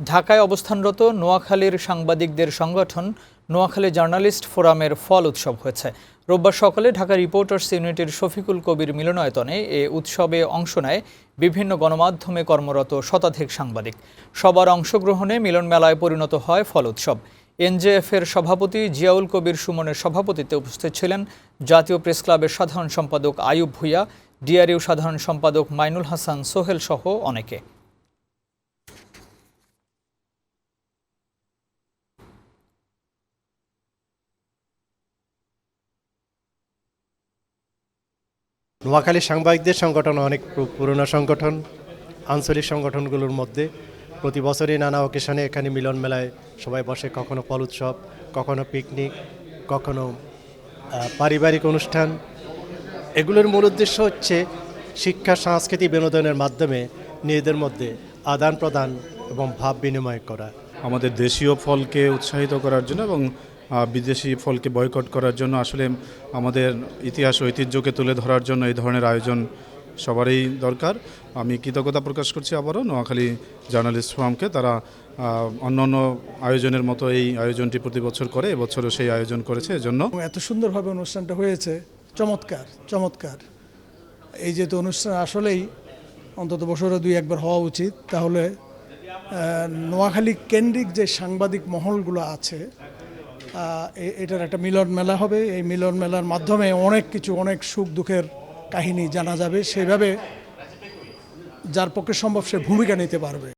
ঢাকায় অবস্থানরত নোয়াখালীর সাংবাদিকদের সংগঠন নোয়াখালী জার্নালিস্ট ফোরামের ফল উৎসব হয়েছে। রোববার সকালে ঢাকা রিপোর্টার্স ইউনিটির শফিকুল কবির মিলনায়তনে এ উৎসবে অংশ নেয় বিভিন্ন গণমাধ্যমে কর্মরত শতাধিক সাংবাদিক। সবার অংশগ্রহণে মিলন মেলায় পরিণত হয় ফল উৎসব। এনজেএফের সভাপতি জিয়াউল কবির সুমনের সভাপতিত্বে উপস্থিত ছিলেন জাতীয় প্রেস ক্লাবের সাধারণ সম্পাদক আয়ুব ভুইয়া, ডিআরইউ সাধারণ সম্পাদক মাইনুল হাসান সোহেল সহ অনেকে। নোয়াখালী সাংবাদিকদের সংগঠন অনেক পুরনো সংগঠন। আঞ্চলিক সংগঠনগুলোর মধ্যে প্রতি বছরই নানা অকেশনে এখানে মিলন মেলায় সবাই বসে, কখনো ফল উৎসব, কখনো পিকনিক কখনো পারিবারিক অনুষ্ঠান। এগুলোর মূল উদ্দেশ্য হচ্ছে শিক্ষা সংস্কৃতি বিনোদনের মাধ্যমে নিজেদের মধ্যে আদান প্রদান এবং ভাব বিনিময় করা। আমাদের দেশীয় ফলকে উৎসাহিত করার জন্য এবং বিদেশি ফলকে বয়কট করার জন্য আসলে আমাদের ইতিহাস ঐতিহ্যকে তুলে ধরার জন্য এই ধরনের আয়োজন সবারই দরকার। আমি কৃতজ্ঞতা প্রকাশ করছি আবারও নোয়াখালী জার্নালিস্ট ফোরামকে। তারা অন্য অন্য আয়োজনের মতো এই আয়োজনটি প্রতি বছর করে, এবছরও সেই আয়োজন করেছে এজন্য। এত সুন্দরভাবে অনুষ্ঠানটা হয়েছে, চমৎকার চমৎকার। এই যেহেতু অনুষ্ঠান আসলেই অন্তত বছরে দুই একবার হওয়া উচিত, তাহলে নোয়াখালী কেন্দ্রিক যে সাংবাদিক মহলগুলো আছে এটার একটা মিলন মেলা হবে। এই মিলন মেলার মাধ্যমে অনেক কিছু, অনেক সুখ দুঃখের কাহিনী জানা যাবে। সেভাবে যার পক্ষে সম্ভব সে ভূমিকা নিতে পারবে।